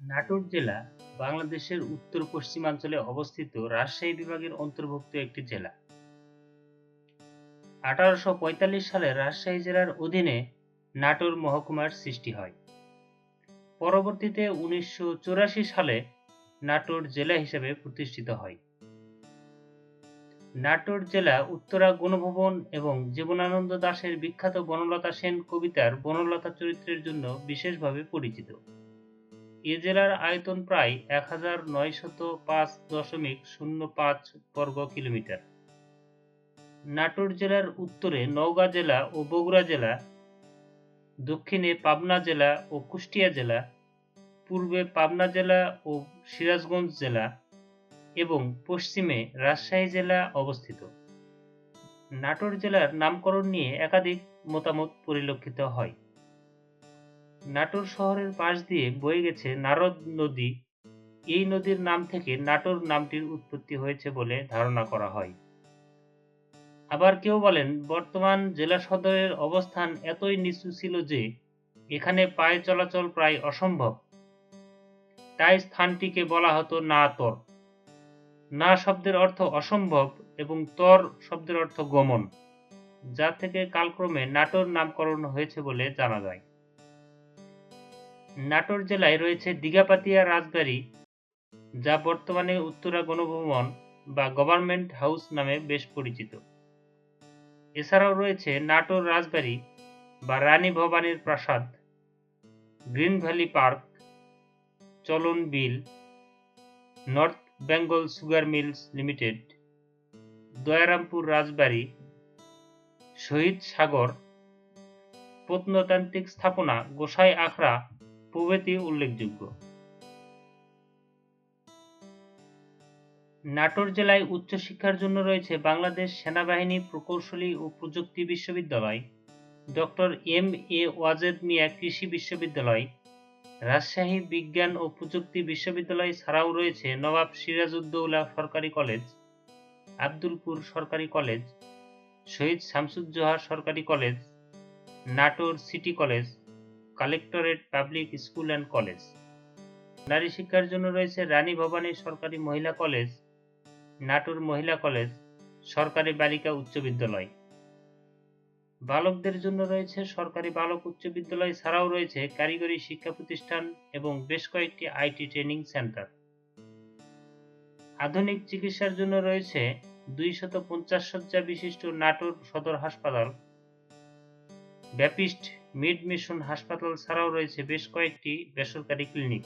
নাটোর জেলা বাংলাদেশের উত্তর পশ্চিমাঞ্চলে অবস্থিত রাজশাহী বিভাগের অন্তর্ভুক্ত একটি জেলা। আঠারোশো পঁয়তাল্লিশ সালে রাজশাহী জেলার অধীনে নাটোর মহকুমার সৃষ্টি হয়। পরবর্তীতে উনিশশো চুরাশি সালে নাটোর জেলা হিসেবে প্রতিষ্ঠিত হয়। নাটোর জেলা উত্তরা গণভবন এবং জীবনানন্দ দাশের বিখ্যাত বনলতা সেন কবিতার বনলতা চরিত্রের জন্য বিশেষভাবে পরিচিত। এ জেলার আয়তন প্রায় এক হাজার নয়শত পাঁচ দশমিক শূন্য পাঁচ বর্গ কিলোমিটার। নাটোর জেলার উত্তরে নওগাঁ জেলা ও বগুড়া জেলা, দক্ষিণে পাবনা জেলা ও কুষ্টিয়া জেলা, পূর্বে পাবনা জেলা ও সিরাজগঞ্জ জেলা এবং পশ্চিমে রাজশাহী জেলা অবস্থিত। নাটোর জেলার নামকরণ নিয়ে একাধিক মতামত পরিলক্ষিত হয়। নাটোর শহরের পাশ দিয়ে বয়ে গেছে নারদ নদী। এই নদীর নাম থেকে নাটোর নামটির উৎপত্তি হয়েছে বলে ধারণা করা হয়। আবার কেউ বলেন, বর্তমান জেলা সদরের অবস্থান এতই নিচু ছিল যে এখানে পায়ে চলাচল প্রায় অসম্ভব। তাই স্থানটিকে বলা হতো না তর না শব্দের অর্থ অসম্ভব এবং তর শব্দের অর্থ গমন, যা থেকে কালক্রমে নাটোর নামকরণ হয়েছে বলে জানা যায়। নাটোর জেলায় রয়েছে দিঘাপাতিয়া রাজবাড়ি যা বর্তমানে উত্তরা গণভবন বা গভর্নমেন্ট হাউস নামে বেশ পরিচিত। এছাড়াও রয়েছে নাটোর রাজবাড়ি বা রানী ভবানীর প্রাসাদ, Green Valley Park, Chalan Beel, North Bengal Sugar Mills Limited, Dayarampur Rajbari, Shahid Sagar প্রত্নতান্ত্রিক স্থাপনা গোসাই আখড়া প্রভৃতি উল্লেখযোগ্য। নাটোর জেলায় উচ্চশিক্ষার জন্য রয়েছে বাংলাদেশ সেনাবাহিনী প্রকৌশলী ও প্রযুক্তি বিশ্ববিদ্যালয়, doctor M A Wazed Miah কৃষি বিশ্ববিদ্যালয়, রাজশাহী বিজ্ঞান ও প্রযুক্তি বিশ্ববিদ্যালয় ছাড়াও রয়েছে নবাব সিরাজউদ্দৌলা সরকারি কলেজ, আব্দুলপুর সরকারি কলেজ, শহীদ শামসুজ্জোহা সরকারি college, Natore city college collectorate public school and college নারী শিক্ষার জন্য রয়েছে রানী ভবানী সরকারি মহিলা কলেজ নাটোর মহিলা কলেজ সরকারি বালিকা উচ্চ বিদ্যালয়। বালকদের জন্য রয়েছে সরকারি বালক উচ্চ বিদ্যালয় ছাড়াও রয়েছে কারিগরি শিক্ষা প্রতিষ্ঠান এবং বেশ কয়েকটি আইটি ট্রেনিং সেন্টার আধুনিক চিকিৎসার জন্য রয়েছে দুইশত পঞ্চাশ শয্যা বিশিষ্ট নাটোর সদর হাসপাতাল। ব্যাপিস্ট মিড মিশন হাসপাতাল ছাড়াও রয়েছে বেশ কয়েকটি বেসরকারি ক্লিনিক।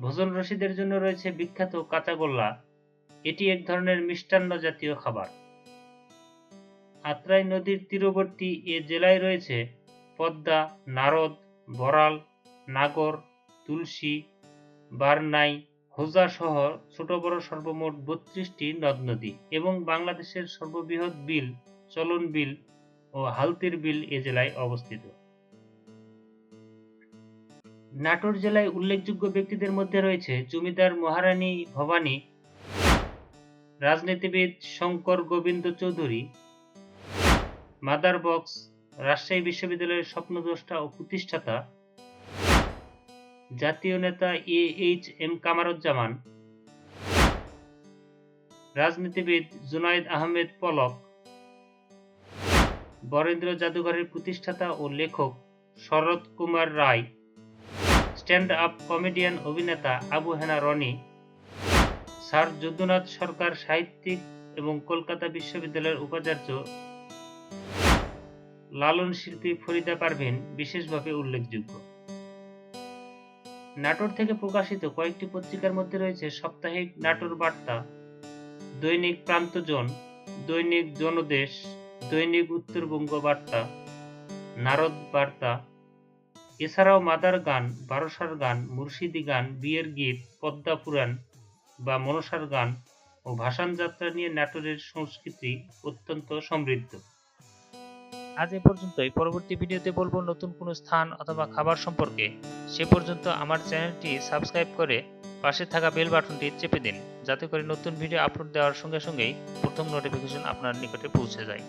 ভোজন রসিদের জন্য রয়েছে বিখ্যাত কাঁচাগোল্লা। এটি এক ধরনের মিষ্টান্ন জাতীয় খাবার। আত্রাই নদীর তীরবর্তী এ জেলায় রয়েছে পদ্মা, নারদ বরাল নাগর, তুলসী, বারনাই, হোজা সহ ছোট বড় সর্বমোট বত্রিশটি নদ নদী এবং বাংলাদেশের সর্ববৃহৎ বিল, চলন বিল ও হালতির বিল এ জেলায় অবস্থিত। নাটোর জেলায় উল্লেখযোগ্য ব্যক্তিদের মধ্যে রয়েছে জমিদার মহারানী ভবানী, রাজনীতিবিদ শঙ্কর গোবিন্দ চৌধুরী মাদার বক্স রাজশাহী বিশ্ববিদ্যালয়ের স্বপ্নদ্রষ্টা ও প্রতিষ্ঠাতা, জাতীয় নেতা এ এইচ এম কামারুজ্জামান, রাজনীতিবিদ জুনাইদ আহমেদ পলক বরেন্দ্র জাদুঘরের প্রতিষ্ঠাতা ও লেখক Sharat Kumar Roy. Stand up comedian অভিনেতা আবু হেনা রনি। স্যার যদুনাথ সরকার সাহিত্যিক এবং কলকাতা বিশ্ববিদ্যালয়ের উপাচার্য। লালন শিল্পী ফরিদা পারভিন বিশেষভাবে উল্লেখযোগ্য। নাটোর থেকে প্রকাশিত কয়েকটি পত্রিকার মধ্যে রয়েছে সাপ্তাহিক নাটোর বার্তা। দৈনিক প্রান্তজন, দৈনিক জনদেশ। দৈনিক উত্তরবঙ্গ বার্তা নারদ বার্তা। এছাড়াও মাদার গান, বারোসার গান, মুর্শিদি গান, বিয়ের গীত, পদ্মা পুরাণ বা মনসার গান ও ভাসান যাত্রা নিয়ে নাটোরের সংস্কৃতি অত্যন্ত সমৃদ্ধ। আজ এ পর্যন্তই। পরবর্তী ভিডিওতে বলব নতুন কোনো স্থান অথবা খাবার সম্পর্কে। সে পর্যন্ত আমার চ্যানেলটি সাবস্ক্রাইব করে পাশে থাকা বেল বাটনটি চেপে দিন, যাতে করে নতুন ভিডিও আপলোড দেওয়ার সঙ্গে সঙ্গেই প্রথম নোটিফিকেশন আপনার নিকটে পৌঁছে যায়।